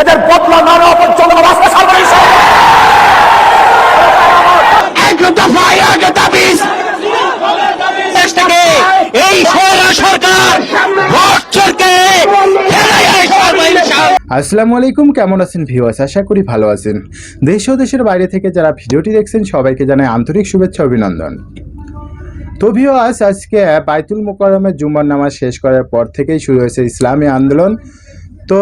এদের বদলা না নেওয়া পর্যন্ত রাস্তা ছাড়বে। এক দফা এক দাবি এই সরকার ভোটচরকে ফেরাইয়া সরবে ইনশাআল্লাহ। আসসালামু আলাইকুম কেমন আছেন ভিউয়ার্স আশা করি ভালো আছেন। দেশ ও দেশের বাইরে থেকে যারা ভিডিওটি দেখছেন সবাইকে জানাই আন্তরিক শুভেচ্ছা অভিনন্দন। তো ভিউয়ার্স আজকে বাইতুল মোকাররমের জুম্মার নামাজ শেষ করার পর থেকেই শুরু হয়েছে ইসলামী আন্দোলন। তো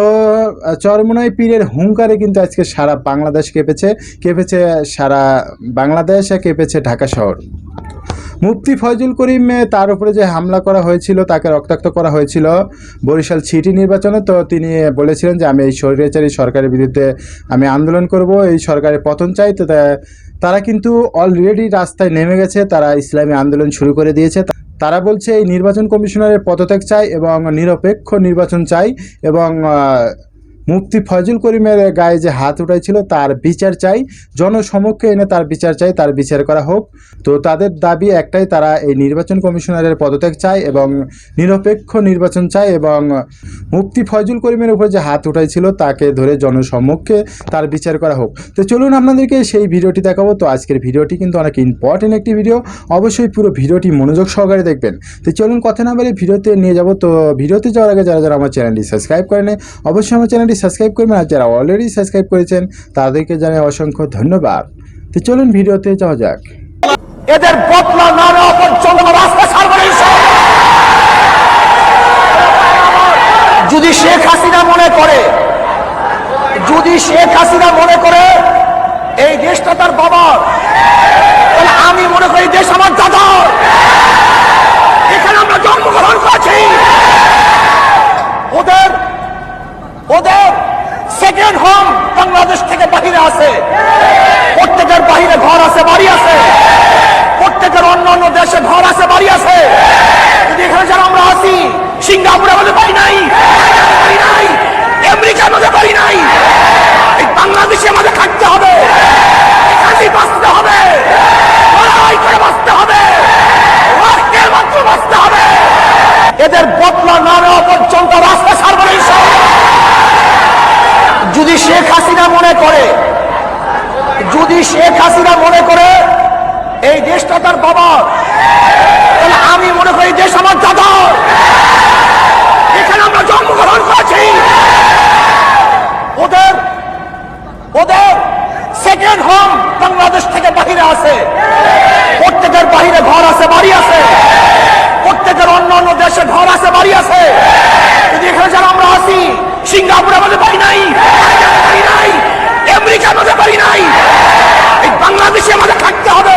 চরমোনাই পীরের হুঙ্কারে কিন্তু আজকে সারা বাংলাদেশ কেঁপেছে কেঁপেছে সারা বাংলাদেশ কেঁপেছে ঢাকা শহর। মুফতি ফয়জুল করিম তার উপরে যে হামলা করা হয়েছিল, তাকে রক্তাক্ত করা হয়েছিল বরিশাল সিটি নির্বাচনে, তো তিনি বলেছিলেন যে, আমি এই স্বৈরাচারী সরকারের বিরুদ্ধে আমি আন্দোলন করব, এই সরকারের পতন চাই। তো তারা কিন্তু অলরেডি রাস্তায় নেমে গেছে, তারা ইসলামী আন্দোলন শুরু করে দিয়েছে। তারা বলছে এই নির্বাচন কমিশনারের পদত্যাগ চাই এবং নিরপেক্ষ নির্বাচন চাই এবং মুফতি ফয়জুল করিমের গায়ে যে হাত উঠাইছিল, তার বিচার চাই। জনসমক্ষে এনে তার বিচার চাই, তার বিচার করা হোক। তো তাদের দাবি একটাই, তারা এই নির্বাচন কমিশনারের পদত্যাগ চায় এবং নিরপেক্ষ নির্বাচন চায় এবং মুফতি ফয়জুল করিমের উপর যে হাত উঠাইছিল, তাকে ধরে জনসমক্ষে তার বিচার করা হোক। তো চলুন আপনাদেরকে সেই ভিডিওটি দেখাবো। তো আজকের ভিডিওটি কিন্তু অনেক ইম্পর্টেন্ট একটি ভিডিও। অবশ্যই পুরো ভিডিওটি মনোযোগ সহকারে দেখবেন। তো চলুন কথা না বলে ভিডিওতে নিয়ে যাব। তো ভিডিওতে যাওয়ার আগে যারা যারা আমার চ্যানেলটি সাবস্ক্রাইব করেন অবশ্যই আমার চ্যানেলটি সাবস্ক্রাইব করবেন আর যারা অলরেডি সাবস্ক্রাইব করেছেন, তাদেরকে জানাই অসংখ্য ধন্যবাদ। তো চলুন ভিডিওতে যাওয়া যাক। এদের বদলা না নেওয়া পর্যন্ত রাস্তা ছাড়বে যদি শেখ হাসিনা মনে করে, যদি শেখ হাসিনা মনে করে, এই দেশটা তার বাবার। তাহলে আমি মনে করি দেশ আমার দাদার এখানে আমরা জন্মগ্রহণ করেছি ওদের ওদের সেকেন্ড হোম বাংলাদেশ থেকে বাহিরে আছে প্রত্যেকের বাহিরে ঘর আছে বাড়ি আছে প্রত্যেকের অন্য অন্য দেশে ঘর আছে বাড়ি আছে কিন্তু এখানে যারা আমরা আছি সিঙ্গাপুরে আমাদের বাড়ি নাই থাইল্যান্ডে বাড়ি নাই আমেরিকার মধ্যে বাড়ি নাই এই বাংলাদেশে আমাদের থাকতে হবে এখানেই বাঁচতে হবে লড়াই করে বাঁচতে হবে রক্তের মাধ্যমে বাঁচতে হবে এদের বদলা না নেওয়া পর্যন্ত রাস্তা ছাড়বে না ইনশাআল্লাহ। যদি শেখ হাসিনা মনে করে যদি শেখ হাসিনা মনে করে এই দেশটা তার বাবার তাহলে আমি মনে করি দেশ আমার দাদার এখানে আমরা জন্মগ্রহণ করেছি। ওদের ওদের সেকেন্ড হোম বাংলাদেশ থেকে বাহিরে আছে। প্রত্যেকের বাহিরে ঘর আছে, বাড়ি আছে। প্রত্যেকের অন্য অন্য দেশে ঘর আছে, বাড়ি আছে। কিন্তু এখানে যারা আমরা আছি, সিঙ্গাপুরে আমাদের বাড়ি নাই বাড়ি নাই। আমেরিকার মধ্যে বাড়ি নাই। এই বাংলাদেশে আমাদের থাকতে হবে।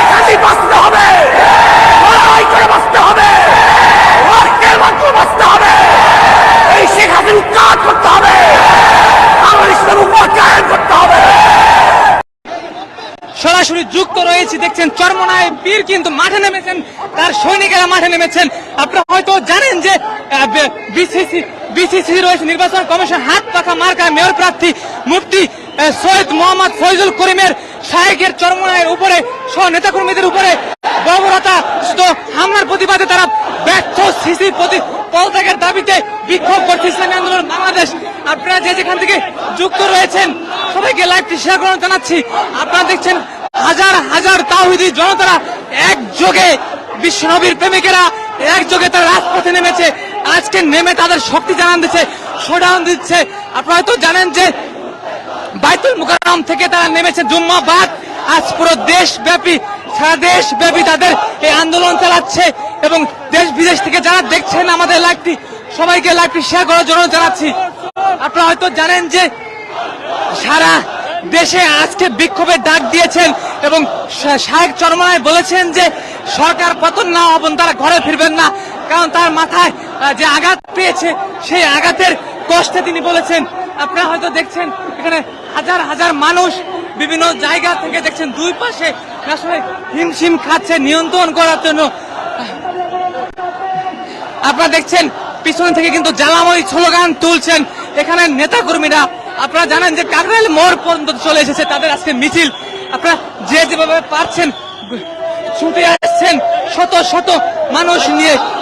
এখানেই বাঁচতে হবে। লড়াই করে বাঁচতে হবে। বাঁচতে হবে। এই শেখ উৎখাত করতে হবে। বাংলাদেশের উপর কায়েম করতে হবে। সরাসরি যুক্ত রয়েছে, দেখছেন চরমনায় বীর কিন্তু মাঠে নেমেছেন, তার সৈনিকেরা মাঠে নেমেছেন। আপনারা হয়তো জানেন যে বিসিসি বিসিসি রয়েছে নির্বাচন কমিশন, হাত পাখা মার্কা মেয়র প্রার্থী, মুফতি সৈয়দ মোহাম্মদ ফয়জুল করিমের শাহেকের চরমনায়ের উপরে, সহ নেতাকর্মীদের উপরে বর্বরতা হামলার প্রতিবাদে তারা ব্যর্থ সিসি প্রতি পদত্যাগের দাবিতে বিক্ষোভ করছে ইসলামী আন্দোলন বাংলাদেশ। আপনারা যে যেখান থেকে যুক্ত রয়েছেন, সবাইকে লাইভটি শেয়ার করানো, জানাচ্ছি। আপনারা দেখছেন হাজার হাজার তাহিদি জনতারা একযোগে বিশ্বনবীর প্রেমিকেরা, একযোগে তারা রাজপথে নেমেছে। আজকে নেমে তাদের শক্তি জানান দিচ্ছে শোডাউন দিচ্ছে। আপনারা হয়তো জানেন যে বাইতুল মুকাররম থেকে তারা নেমেছে জুম্মাবাদ। আজ পুরো দেশব্যাপী, সারা দেশব্যাপী তাদের এই আন্দোলন চালাচ্ছে এবং দেশ বিদেশ থেকে যারা দেখছেন আমাদের লাইভটি, সবাইকে লাইভটি শেয়ার করার জন্য জানাচ্ছি। আপনারা হয়তো জানেন যে সারা দেশে আজকে বিক্ষোভের ডাক দিয়েছেন এবং শাহেক চরমায় বলেছেন যে সরকার পতন না হবেন, তারা ঘরে ফিরবেন না। কারণ তার মাথায় যে আঘাত পেয়েছে, সেই আঘাতের কষ্টে তিনি বলেছেন। আপনারা হয়তো দেখছেন, এখানে হাজার হাজার মানুষ বিভিন্ন জায়গা থেকে দেখছেন, দুই পাশে আসলে হিমশিম খাচ্ছে নিয়ন্ত্রণ করার জন্য। আপনারা দেখছেন, পিছন থেকে কিন্তু জ্বালাময় স্লোগান তুলছেন এখানে নেতা কর্মীরা আপনারা জানেন যে কাকরাইল মোড় পর্যন্ত চলে এসেছে তাদের আজকে মিছিল। আপনারা যে যেভাবে পারছেন, ছুটে আসছেন, শত শত মানুষ নিয়ে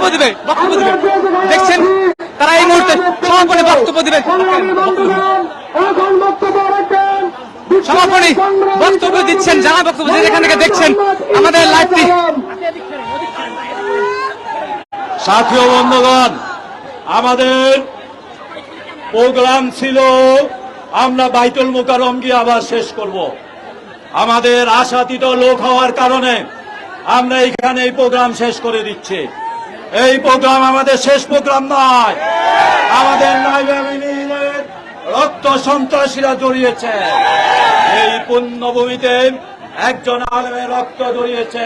বক্তব্য দিবে বক্তব্য দিবে দেখছেন? তারা এই মুহূর্তে সমাপনী বক্তব্য বক্তব্য সমাপনী বক্তব্য দিচ্ছেন, যারা বক্তব্য দিচ্ছেন, এখান থেকে দেখছেন আমাদের লাইভটি সাথী বন্ধুগণ, আমাদের প্রোগ্রাম ছিল আমরা বাইতুল মোকারম গিয়ে আবার শেষ করব। আমাদের আশাতীত লোক হওয়ার কারণে আমরা এখানে এই প্রোগ্রাম শেষ করে দিচ্ছি। এই প্রোগ্রাম আমাদের শেষ প্রোগ্রাম নয়। আমাদের রক্ত সন্ত্রাসীরা জড়িয়েছে। এই পুণ্যভূমিতে একজন আলেমের রক্ত জড়িয়েছে।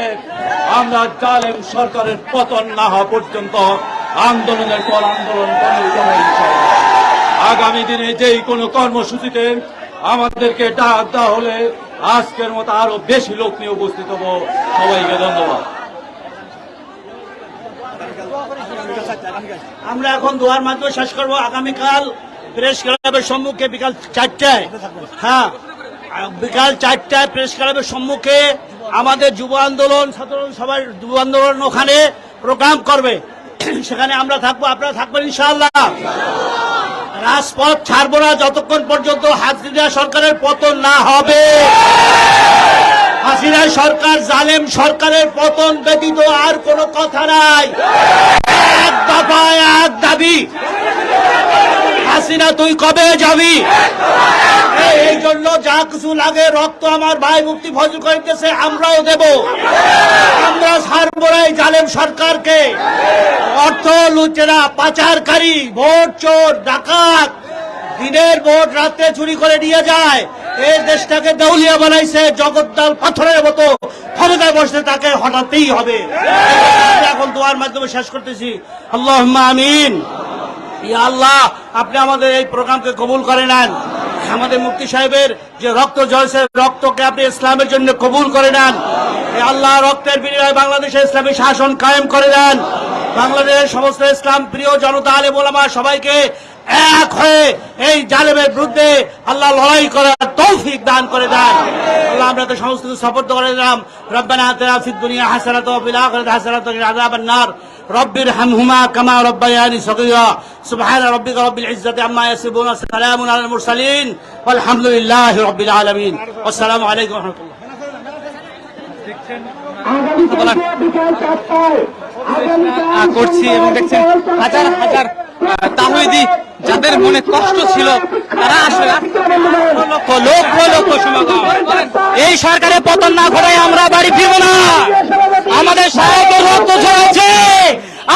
আমরা জালেম সরকারের পতন না হওয়া পর্যন্ত আন্দোলনের পর আন্দোলন আগামী দিনে যেই কোনো কর্মসূচিতে আমাদেরকে ডাক দেওয়া হলে আজকের মতো আরও বেশি লোক নিয়ে উপস্থিত হব। সবাইকে ধন্যবাদ। আমরা এখন দোয়ার মাধ্যমে শেষ করব। আগামীকাল প্রেস ক্লাবের সম্মুখে বিকাল চারটায়। হ্যাঁ বিকাল চারটায় প্রেস ক্লাবের সম্মুখে আমাদের যুব আন্দোলন, ছাত্র সবাই যুব আন্দোলন ওখানে প্রোগ্রাম করবে। সেখানে আমরা থাকব। আপনারা থাকবেন ইনশাআল্লাহ। রাজপথ ছাড়বো না, যতক্ষণ পর্যন্ত হাসিনা সরকারের পতন না হবে। হাসিনা সরকার, জালেম সরকারের পতন ব্যতীত আর কোনো কথা নাই। এক এক দাবি। হাসিনা, তুই কবে যাবি? এই- জন্য যা কিছু লাগে রক্ত আমার ভাই মুক্তি ফজল করিতেছে আমরাও দেব। আমরা না জালেম সরকারকে। অর্থ লুচেরা পাচারকারী, ভোট চোর, ডাকাত। দিনের ভোট রাতে চুরি করে নিয়ে যায়। এই দেশটাকে দেউলিয়া বানাইছে জগদ্দল পাথরের মতো। ক্ষমতায় বসতে তাকে হটাতেই হবে। এখন দোয়ার মাধ্যমে শেষ করতেছি। আল্লাহ আমিন। ইয়া আল্লাহ, আপনি আমাদের এই প্রোগ্রামকে কবুল করে নেন। আমাদের মুক্তি সাহেবের যে রক্ত জলসে রক্তকে আপনি ইসলামের জন্য কবুল করে নেন। আল্লাহ, রক্তের বিনিময়ে বাংলাদেশে ইসলামী শাসন কায়েম করে দেন। বাংলাদেশের সমস্ত ইসলাম প্রিয় জনতা আলে মোলামা সবাইকে এক হয়ে এই জালেমের বিরুদ্ধে আল্লাহ লড়াই করার তৌফিক দান করে দেন। আল্লাহ আমরা তো সমস্ত কিছু করে দিলাম। রব্বানা আতিনা ফিদ দুনিয়া হাসানাত ওয়া ফিল আখিরাতি হাসানাত রব্বির হামহুমা কামা রব্বায়ানি সগীরা। সুবহান রাব্বিকা রব্বিল ইজ্জাতি আম্মা ইয়াসিফুন ওয়া সালামুন মুরসালিন। আলামিন। আসসালামু আলাইকুম ওয়া রাহমাতুল্লাহ। করছি এবং দেখছেন হাজার হাজার যাদের মনে কষ্ট ছিল তারা আসলে লক্ষ লক্ষ লক্ষ এই সরকারের পতন না ঘটায় আমরা বাড়ি ফিরবো না। আমাদের সাহেবের রক্ত ঝরেছে।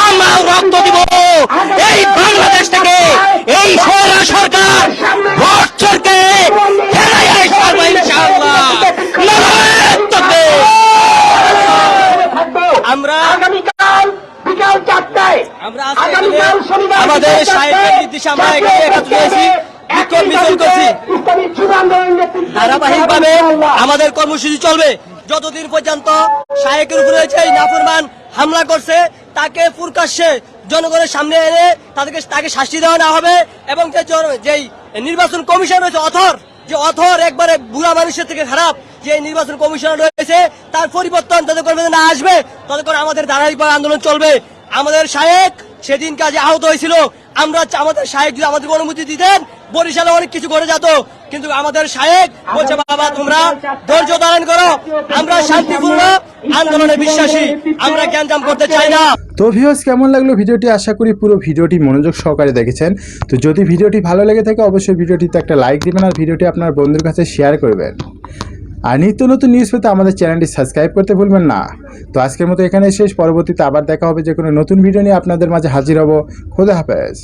আমরা রক্ত দিব। এই বাংলাদেশ থেকে এই সরা সরকার ভোট চোরকে ফেরাই সারবো ইনশাআল্লাহ। আমরা আগামীকাল বিকাল চারটায় আমরা আমাদের বিকাল হয়েছি ধারাবাহিকভাবে আমাদের কর্মসূচি চলবে। যতদিন পর্যন্ত শাহেকের উপরে যে নাফরমান হামলা করছে, তাকে প্রকাশ্যে জনগণের সামনে এনে তাদেরকে তাকে শাস্তি দেওয়া না হবে এবং যে যেই নির্বাচন কমিশন রয়েছে, অথর, যে অথর একবারে বুড়া মানুষের থেকে খারাপ, যে নির্বাচন কমিশন রয়েছে, তার পরিবর্তন তাদের করে না আসবে, তাদের আমাদের ধারাবাহিকভাবে আন্দোলন চলবে। আমাদের শাহেক সেদিন কাজে আহত হয়েছিল। আমরা আমাদের শাহেক যদি আমাদের অনুমতি দিতেন, বরিশালে অনেক কিছু ঘটে যেত। কিন্তু আমাদের শাহেক বলছে, বাবা, তোমরা ধৈর্য ধারণ করো। আমরা শান্তিপূর্ণ আন্দোলনে বিশ্বাসী। আমরা জ্ঞানজাম করতে চাই না। তো ভিউয়ার্স কেমন লাগল ভিডিওটি? আশা করি পুরো ভিডিওটি মনোযোগ সহকারে দেখেছেন। তো যদি ভিডিওটি ভালো লেগে থাকে, অবশ্যই ভিডিওটিতে একটা লাইক দিবেন আর ভিডিওটি আপনার বন্ধুর কাছে শেয়ার করবেন। আর নিত্য নতুন নিউজ পেতে আমাদের চ্যানেলটি সাবস্ক্রাইব করতে ভুলবেন না। তো আজকের মতো এখানে শেষ। পরবর্তীতে আবার দেখা হবে যে কোনো নতুন ভিডিও নিয়ে আপনাদের মাঝে হাজির হব। খোদা হাফেজ।